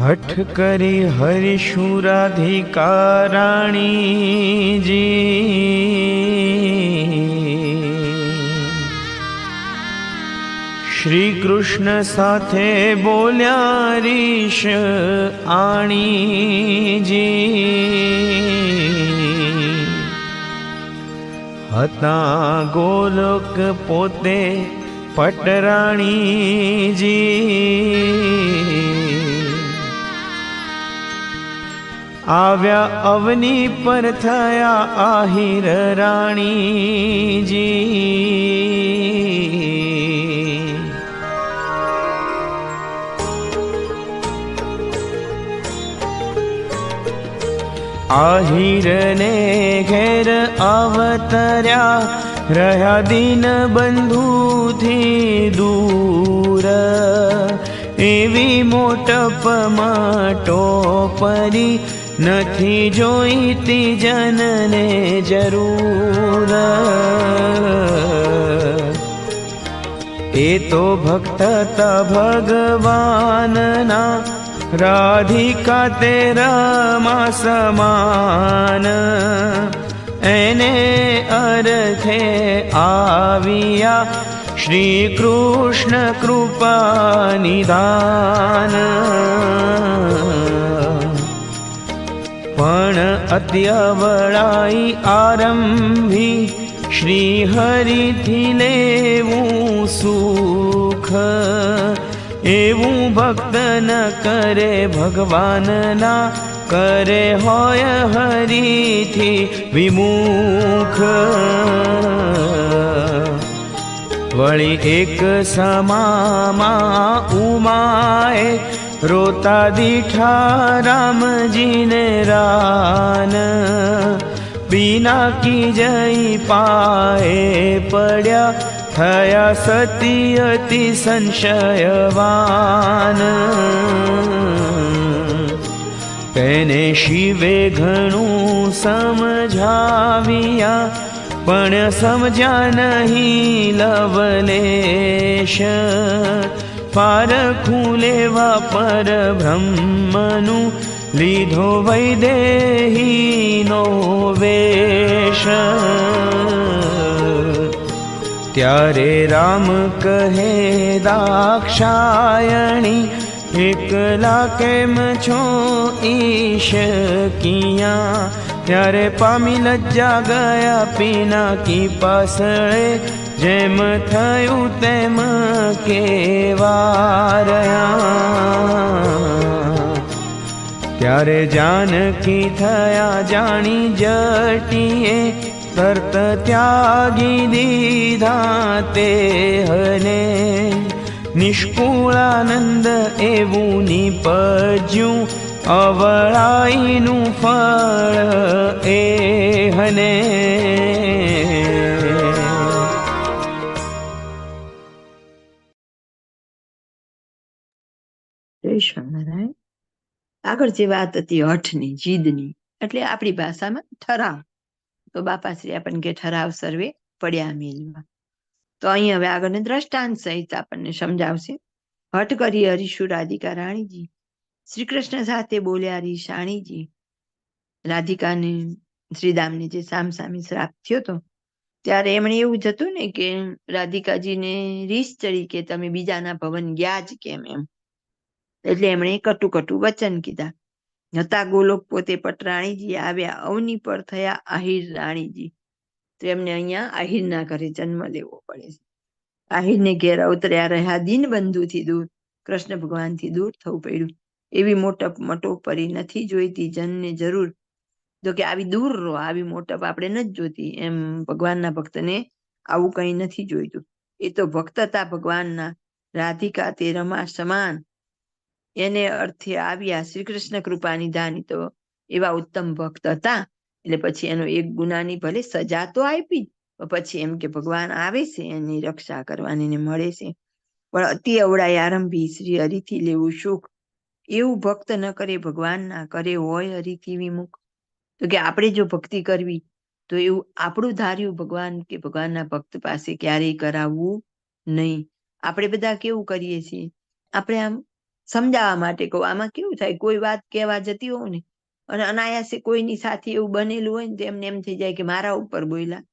હઠ કરી હરિશુરાધિકારાણીજી શ્રી કૃષ્ણ સાથે બોલ્યા રીશ આણીજી. હતા ગોલોક પોતે પટરાણીજી. આવ્યા અવની પર થયા આહિર રાણીજી. આહિરને ઘેર અવતર્યા રહ્યા દિન બંધુથી દૂર. એવી મોટપ માટો પરી નથી જોઈતી જનને જરૂર. એ તો ભક્ત તા ભગવાનના રાધિકા તેરામાં સમાન. એને અર્થે આવ્યા શ્રી કૃષ્ણ કૃપા નિદાન પણ અત્યવળાઈ આરંભી શ્રી હરિથી લેવું સુખ. એવું ભક્ત ન કરે ભગવાનના, કરે હોય હરિથી વિમુખ. વળી એક સમામાં ઉમાએ રોતા દીઠા રામજીને રાન. બીના કી જઈ પાએ પડ્યા, થયા સતી અતિ સંશયવાન. તેને શિવે ઘણું સમજાવ્યા, પણ સમજ્યા નહીં લવલેશ. પારખું લેવા પર બ્રહ્મનું લીધો વૈદેહીનો વેશ. ત્યારે રામ કહે, દાક્ષાયણી, એકલા કેમ છો ઈશ કિયા? ત્યારે પામી લજ્જા ગયા પીના કી પાસળે જેમ થયું તેમ કેવારયા. ત્યારે જાનકી થયા જાણી જટીએ તર્ત ત્યાગી દીધા તે હને. નિષ્કુળાનંદ એવું નિપજ્યું અવળાઈનું ફળ એ હને. સ્વામિનારાયણ આગળ જે વાત હતી હઠની જીદની, એટલે આપણી ભાષામાં ઠરાવ. તો બાપાશ્રી આપણને કે ઠરાવ સર્વે પડ્યા મેલમાં. તો અહીં હવે આગળને દ્રષ્ટાંત સહિત આપણને સમજાવશે. હઠ કરી હરીશુ રાધિકા રાણીજી. શ્રી કૃષ્ણ સાથે બોલ્યા હરીશ રાણીજી રાધિકાને, શ્રીદામને જે સામસામે શ્રાપ થયો હતો, ત્યારે એમણે એવું જ હતું ને કે રાધિકાજીને રીસ ચડી કે તમે બીજાના ભવન ગયા જ કેમ એમ. એટલે એમણે કટુ કટુ વચન કીધા. હતા ગોલોક પોતે પટરાણીજી આવ્યા. અવની પર થયા આહિર રાણીજી. તો એમને અહીંયા આહિરના ઘરે જન્મ લેવો પડે છે. આહિરને ઘેર અવતર્યા રહ્યા. દિનબંધુથી દૂર, કૃષ્ણ ભગવાનથી દૂર થવું પડ્યું. એવી મોટપ મટોપરી નથી જોઈતી. જનને જરૂર. જો કે આવી દૂર રહો, આવી મોટપ આપણે નથી જોતી. એમ ભગવાનના ભક્તને આવું કંઈ નથી જોઈતું. એ તો ભક્ત હતા ભગવાનના. રાધિકા તે રમા સમાન. એને અર્થે આવ્યા. શ્રી કૃષ્ણ કૃપા નિધાની તો એવા ઉત્તમ ભક્ત હતા. એટલે પછી એનો એક ગુનાની ભલે સજા તો આપી પછી એમ કે ભગવાન આવે છે, એની રક્ષા કરવાની મળે છે. પણ અતિ અવળાય આરંભી શ્રી હરિથી લેવું સુખ. એવું ભક્ત ન કરે, ભગવાન ના કરે હોય હરિથી વિમુખ તો કે આપણે જો ભક્તિ કરવી, તો એવું આપણું ધાર્યું ભગવાન કે ભગવાનના ભક્ત પાસે ક્યારેય કરાવવું નહીં. આપણે બધા કેવું કરીએ છીએ? આપણે આમ સમજાવવા માટે કહું. આમાં કેવું થાય? કોઈ વાત કહેવા જતી હોઉં ને, અને અનાયાસે કોઈની સાથે એવું બનેલું હોય ને, તો એમને એમ થઈ જાય કે મારા ઉપર બોલ્યા.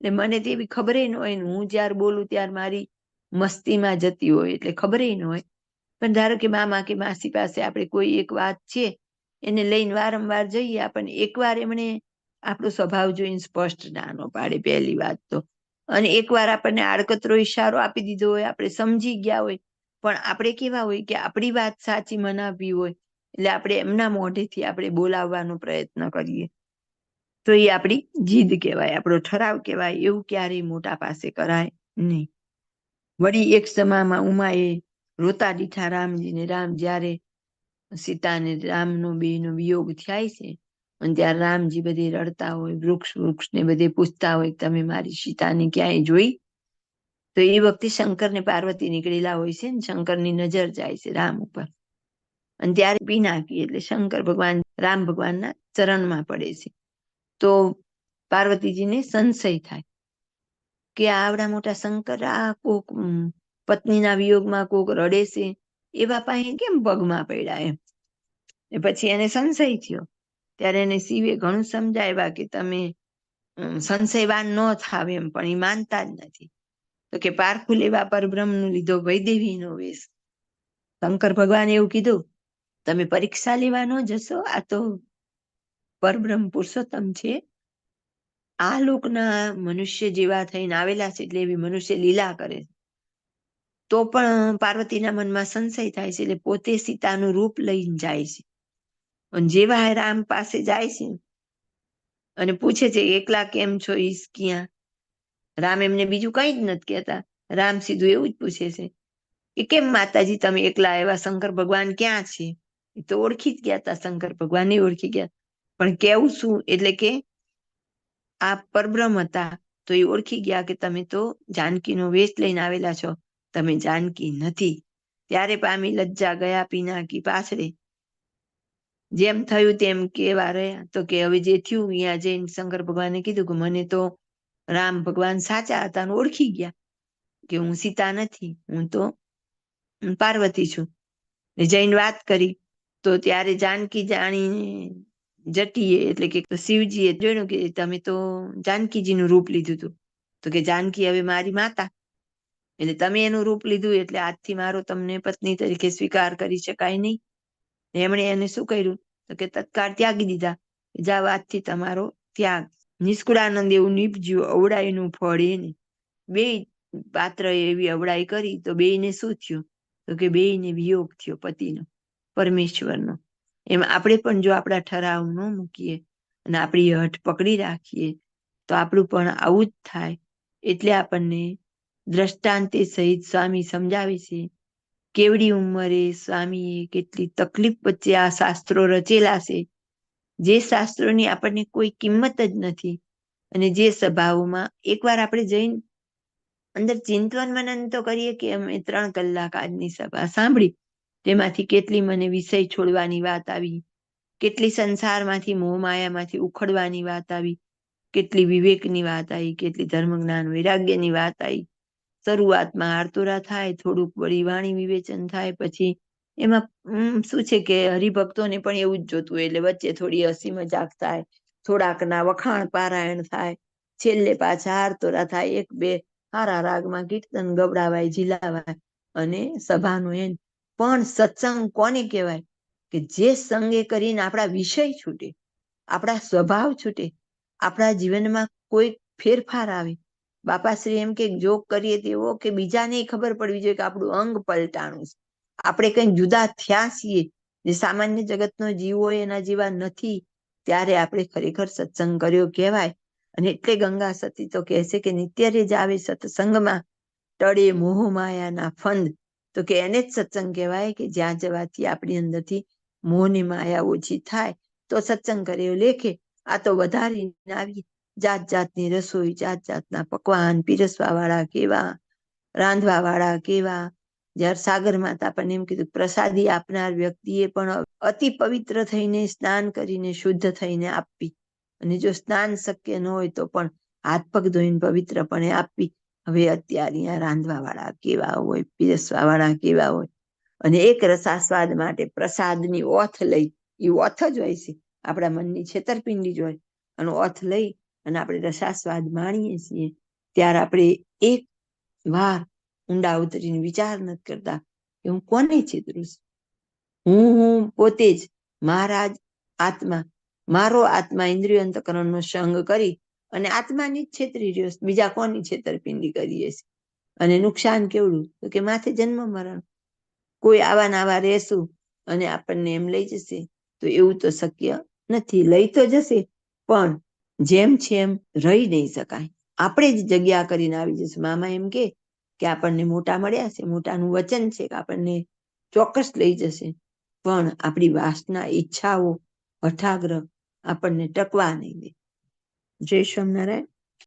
એટલે મને તો એવી ખબર ન હોય ને, હું જ્યારે બોલું ત્યારે મારી મસ્તીમાં જતી હોય, એટલે ખબર ન હોય. પણ ધારો કે મામા કે માસી પાસે આપણે કોઈ એક વાત છે, એને લઈને વારંવાર જઈએ આપણને એકવાર એમણે આપણો સ્વભાવ જોઈને સ્પષ્ટ ના ન પાડે પહેલી વાત તો. અને એકવાર આપણને આડકતરો ઈશારો આપી દીધો હોય, આપણે સમજી ગયા હોય પણ આપણે કેવા હોય કે આપણી વાત સાચી મનાવવી હોય, એટલે આપણે એમના મોઢેથી આપણે બોલાવવાનો પ્રયત્ન કરીએ. તો એ આપણી જીદ કહેવાય, આપણો ઠરાવ કહેવાય, એવું ક્યારેય મોટા પાસે કરાય નહીં. વળી એક સમામાં ઉમાએ રોતા દીઠા રામજીને, રામ જ્યારે સીતાને, રામનો બેનો વિયોગ થાય છે, અને ત્યારે રામજી બધે રડતા હોય, વૃક્ષ વૃક્ષ ને બધે પૂછતા હોય તમે મારી સીતાને ક્યાંય જોઈ તો એ વખતે શંકર ને પાર્વતી નીકળેલા હોય છે ને, શંકરની નજર જાય છે રામ ઉપર. અને ત્યારે પિનાકી એટલે શંકર ભગવાન, રામ ભગવાનના ચરણમાં પડે છે. તો પાર્વતીજીને સંશય થાય કે આવડા મોટા શંકર આ કોક પત્નીના વિયોગમાં કોક રડે છે, એવા પાસે કેમ પગમાં પડ્યા એમ? પછી એને સંશય થયો. ત્યારે એને શિવે ઘણું સમજાવ્યા કે તમે સંશયવાન ન થાવ એમ, પણ એ માનતા જ નથી. તો કે પારખું લેવા પરબ્રહ્મનું લીધો વૈદેવીનો વેશ. શંકર ભગવાન એવું કીધું, તમે પરીક્ષા લેવા ન જશો, આ તો પરબ્રહ્મ પુરુષોત્તમ છે. આ લોકના મનુષ્ય જેવા થઈને આવેલા છે એટલે એવી મનુષ્ય લીલા કરે તો પણ પાર્વતીના મનમાં સંશય થાય છે એટલે પોતે સીતાનું રૂપ લઈને જાય છે. અને જેવા રામ પાસે જાય છે અને પૂછે છે, એકલા કેમ છો ઈસ ક્યાં? રામ એમને બીજું કઈ જ નથી કહેતા. રામ સીધું એવું જ પૂછે છે કે કેમ માતાજી તમે એકલા એવા શંકર ભગવાન ક્યાં છે? એ તો ઓળખી જ ગયા હતા શંકર ભગવાન ઓળખી ગયા. પણ કેવું શું? એટલે કે આ પરબ્રહ્મ હતા તો એ ઓળખી ગયા કે તમે તો જાનકીનો વેશ લઈને આવેલા છો. તમે જાનકી નથી. ત્યારે પામી લજ્જા, ગયા પિનાકી પાછળે. જેમ થયું તેમ કેવા રહ્યા? તો કે હવે જે થયું, અહીંયા જઈને શંકર ભગવાને કીધું કે મને તો રામ ભગવાન સાચા હતા ઓળખી ગયા કે હું સીતા નથી, હું તો પાર્વતી છું. જઈને વાત કરી તો ત્યારે જાનકી જાણી જટીએ, એટલે કે શિવજીએ જોયું કે તમે તો જાનકીજીનું રૂપ લીધું હતું. તો કે જાનકી હવે મારી માતા. એટલે તમે એનું રૂપ લીધું એટલે આજથી મારો તમને પત્ની તરીકે સ્વીકાર કરી શકાય નહીં. એમણે એને શું કર્યું? તો કે તત્કાળ ત્યાગી દીધા. જાવ આજથી તમારો ત્યાગ. નિષ્કુળાનંદ એવું નીપજ્યું અવડાઈનું ફળ એને. બે પાત્ર એવી અવડાઈ કરી તો બેયને શું થયું? તો કે બેયને વિયોગ થયો પતિનો, પરમેશ્વરનો. એમ આપણે પણ જો આપણા ઠરાવ ન મૂકીએ અને આપણી હઠ પકડી રાખીએ, તો આપણું પણ આવું જ થાય. એટલે આપણને દ્રષ્ટાંતે સહિત સ્વામી સમજાવે છે, કેવડી ઉંમરે સ્વામીએ કેટલી તકલીફ વચ્ચે આ શાસ્ત્રો રચેલા છે. જે શાસ્ત્રોની આપણને કોઈ કિંમત જ નથી. અને જે સભાઓમાં એકવાર આપણે જઈને અંદર ચિંતન મનન તો કરીએ કે અમે ત્રણ કલાક આજની સભા સાંભળી. તેમાંથી કેટલી મને વિષય છોડવાની વાત આવી. કેટલી સંસારમાંથી મોહમાયામાંથી ઉખડવાની વાત આવી. કેટલી વિવેકની વાત આવી, કેટલી ધર્મ જ્ઞાન વૈરાગ્યની વાત આવી. શરૂઆતમાં આરતુરા થાય, થોડુંક વળી વાણી વિવેચન થાય, પછી એમાં શું છે કે હરિભક્તોને પણ એવું જ જોતું એટલે વચ્ચે થોડી હસી મજાક થાય, થોડાકના વખાણ પારાયણ થાય, છેલ્લે પાછા હારતોરા થાય, એક બે હારા રાગમાં કીર્તન ગવડાવાય ઝીલાવાય અને સભાનું એન પણ સત્સંગ કોને કહેવાય? કે જે સંગે કરીને આપણા વિષય છૂટે, આપણા સ્વભાવ છૂટે, આપણા જીવનમાં કોઈ ફેરફાર આવે. બાપાશ્રી એમ કે જોગ કરીએ તેવો કે બીજાને ખબર પડવી જોઈએ કે આપણું અંગ પલટાણું છે. આપણે કંઈક જુદા થયા છીએ જે સામાન્ય જગતનો જીવ એના જેવા નથી, ત્યારે આપણે ખરેખર સત્સંગ કર્યો કહેવાય. અને એટલે ગંગા સતી તો કહેશે કે નિત્ય જ આવે સત્સંગમાં ટળે મોહ માયાના ફંદ. તો કે એને જ સત્સંગ કહેવાય કે જ્યાં જવાથી આપણી અંદરથી મોહની માયા ઓછી થાય. તો સત્સંગ કર્યો લેખે, આ તો વધારીને આવી જાત જાતની રસોઈ જાત જાતના પકવાન પીરસવા વાળા કેવા રાંધવા વાળા કેવા જ્યારે સાગર માતા આપણને એમ કીધું, પ્રસાદી આપનાર વ્યક્તિએ પણ અતિ પવિત્ર થઈને સ્નાન કરીને શુદ્ધ થઈને આપવી. અને જો સ્નાન શક્ય ન હોય તો પણ હાથ પગ ધોઈને પવિત્રપણે આપવી. હવે અત્યારે અહીંયા રાંધવા વાળા કેવા હોય પીરસવા વાળા કેવા હોય. અને એક રસાસ્વાદ માટે પ્રસાદની ઓથ લઈ એ ઓથ જ હોય છે, આપણા મનની છેતરપિંડી જ હોય. અને ઓથ લઈ અને આપણે રસાસ્વાદ માણીએ છીએ, ત્યારે આપણે એક વાર ઊંડા ઉતરીને વિચાર નથી કરતા કે હું કોને છેતરું છું? હું હું પોતે જ મારા જ આત્મા, મારો આત્મા ઇન્દ્રિય અંતકરણનો સંગ કરી અને આત્માની જ છેતરી રહ્યો બીજા કોની છેતરપિંડી કરીએ છે અને નુકસાન કેવડું? તો કે માથે જન્મ મરણ. કોઈ આવા નાવા રહેશું અને આપણને એમ લઈ જશે તો એવું તો શક્ય નથી. લઈ તો જશે, પણ જેમ છે એમ રહી નહીં શકાય. આપણે જ જગ્યા કરીને આવી જશું. મામા એમ કે કે આપણને મોટા મળ્યા છે, મોટાનું વચન છે કે આપણને ચોક્કસ લઈ જશે. પણ આપણી વાસના ઈચ્છાઓ હઠાગ્રહ આપણને ટકવા નહીં દે. જય સ્વામિનારાયણ.